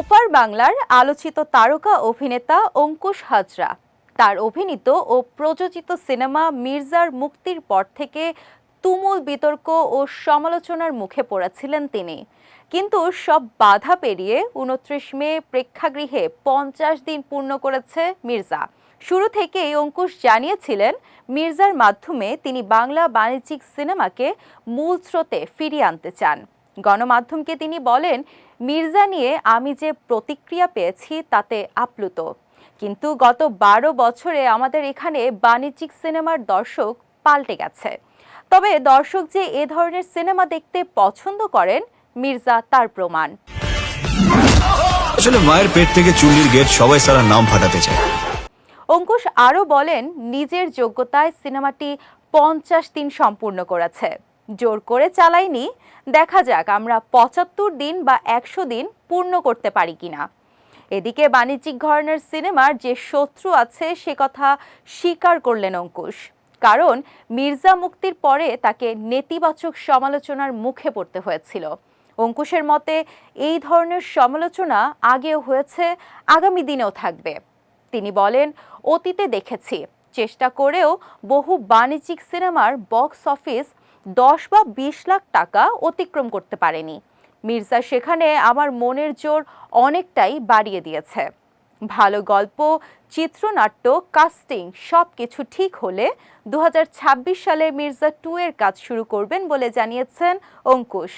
ওপার বাংলার আলোচিত তারকা অভিনেতা অঙ্কুশ হাজরা। তার অভিনীত ও প্রযোজিত সিনেমা মির্জার মুক্তির পর থেকে তুমুল বিতর্ক ও সমালোচনার মুখে পড়েছিলেন তিনি। কিন্তু সব বাধা পেরিয়ে উনত্রিশ মে প্রেক্ষাগৃহে পঞ্চাশ দিন পূর্ণ করেছে মির্জা। শুরু থেকেই অঙ্কুশ জানিয়েছিলেন, মির্জার মাধ্যমে তিনি বাংলা বাণিজ্যিক সিনেমাকে মূল স্রোতে ফিরিয়ে আনতে চান। গণমাধ্যমকে তিনি বলেন মির্জা নিয়ে আমি যে প্রতিক্রিয়া পেয়েছি তাতে আপ্লুত। কিন্তু গত বারো বছরে আমাদের এখানে বাণিজ্যিক সিনেমার দর্শক পাল্টে গেছে। তবে দর্শক যে এ ধরনের সিনেমা দেখতে পছন্দ করেন মির্জা তার প্রমাণ। আসলে মায়ের পেট থেকে চুল্লির গেট সবাই সারা নাম ফাটাতে চায়। অঙ্কুশ আরও বলেন নিজের যোগ্যতায় সিনেমাটি পঞ্চাশ দিন সম্পূর্ণ করেছে। জোর করে চালাইনি। দেখা যাক আমরা পঁচাত্তর দিন বা একশো দিন পূর্ণ করতে পারি কিনা। এদিকে বাণিজ্যিক ধরনের সিনেমার যে শত্রু আছে, সে কথা স্বীকার করলেন অঙ্কুশ। কারণ মির্জা মুক্তির পরে তাকে নেতিবাচক সমালোচনার মুখে পড়তে হয়েছিল। অঙ্কুশের মতে, এই ধরনের সমালোচনা আগেও হয়েছে, আগামী দিনেও থাকবে। তিনি বলেন, অতীতে দেখেছি। চেষ্টা করেও বহু বাণিজ্যিক সিনেমার বক্স অফিস দশ বা বিশ লাখ টাকা অতিক্রম করতে পারেনি। মির্জা সেখানে আমার মনের জোর অনেকটাই বাড়িয়ে দিয়েছে। ভালো গল্প, চিত্রনাট্য কাস্টিং সব কিছু ঠিক হলে দু হাজার ছাব্বিশ সালে মির্জা টু এর কাজ শুরু করবেন বলে জানিয়েছেন অঙ্কুশ।